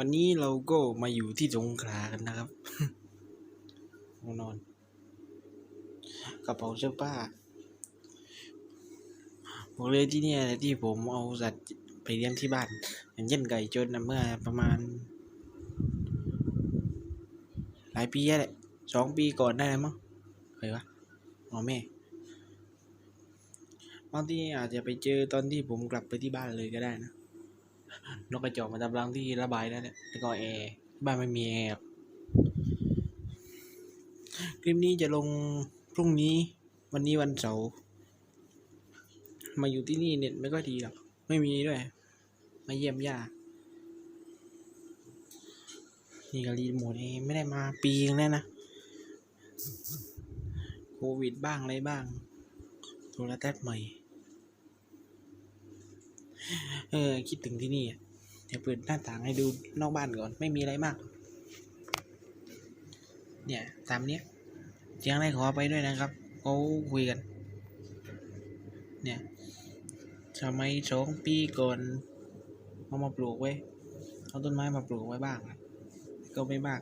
วันนี้เราก็มาอยู่ที่สงขลากันนะครับห้องนอน กระเป๋าเสื้อผ้าบอกเลยที่เนี่ยที่ผมเอาสัตว์ไปเลี้ยงที่บ้าน อย่างเช่นไก่จนนะเมื่อประมาณ หลายปีแล้วแหละสองปีก่อนได้แล้วมั้งเคยวะอ๋อแม่บางทีอาจจะไปเจอตอนที่ผมกลับไปที่บ้านเลยก็ได้นะ นกกระจอกมาทำรังที่ระบายนั่นแหละแล้วก็แอร์บ้านไม่มีแอร์คลิปนี้จะลงพรุ่งนี้วันนี้วันเสาร์มาอยู่ที่นี่เน็ตไม่ก็ดีหรอกไม่มีด้วย มาเยี่ยมย่านี่ก็รีโมทเองไม่ได้มาปีนึงแล้วนะโควิดบ้างอะไรบ้างโทรทัศน์ใหม่ เออ คิดถึงที่นี่อะ เดี๋ยวเปิดหน้าต่างให้ดูนอกบ้านก่อน ไม่มีอะไรมาก เนี่ย ตามเนี้ยเสียงอะไรขอไปด้วยนะครับเขาคุยกัน เนี่ยทำไมยสองปีก่อนเอามาปลูกไว้ เอาต้นไม้มาปลูกไว้บ้าง ก็ไม่มาก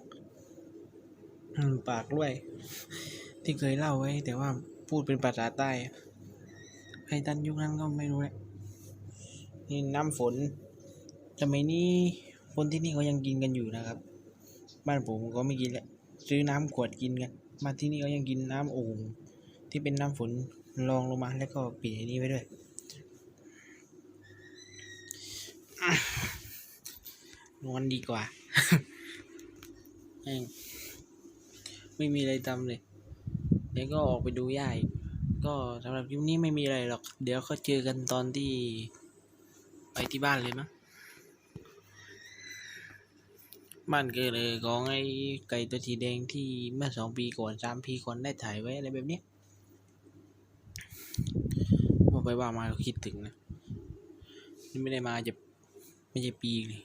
ปากด้วย ที่เคยเล่าไว้ แต่ว่าพูดเป็นภาษาใต้ใครทันยุคนั้นก็ไม่รู้แหละนี่น้ำฝน สมัยนี้คนที่นี่เขายังกินกันอยู่นะครับ บ้านผมก็ไม่กินแหละซื้อน้ำขวดกินกัน มาที่นี่เขายังกินน้ำโอ่งที่เป็นน้ำฝนรองลงมาแล้วก็ปิดอ้นี้ไว้ด้วย นอนดีกว่าแม่ไม่มีอะไรทำเลยเดี๋ยวก็ออกไปดูย่าอีกก็สำหรับคลิปนี้ไม่มีอะไรหรอก เดี๋ยวก็เจอกันตอนที่ไปที่บ้านเลยมั้ง บ้านเกิดเลยของไอ้ไก่ตัวสีแดงที่เมื่อสองปีก่อนสามปีก่อนได้ถ่ายไว้อะไรแบบเนี้ยว่าไปว่ามาก็คิดถึงนะนี่ไม่ได้มาจะไม่ใช่ปีเลย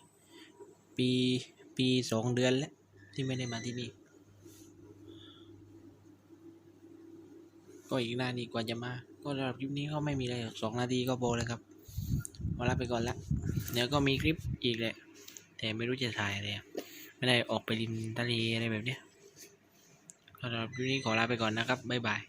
ปีปีสองเดือนแล้วที่ไม่ได้มาที่นี่ ก็อีกนานอีกกว่าจะมา ก็สำหรับคลิปนี้ก็ไม่มีอะไรสองนาทีก็พอเลยครับมาลาไปก่อนละเดี๋ยวก็มีคลิปอีกแหละแต่ไม่รู้จะถ่ายอะไร ไม่ได้ออกไปริมทะเลอะไรแบบเนี้ยสำหรับคลิปนี้ขอลาไปก่อนนะครับบ๊ายบาย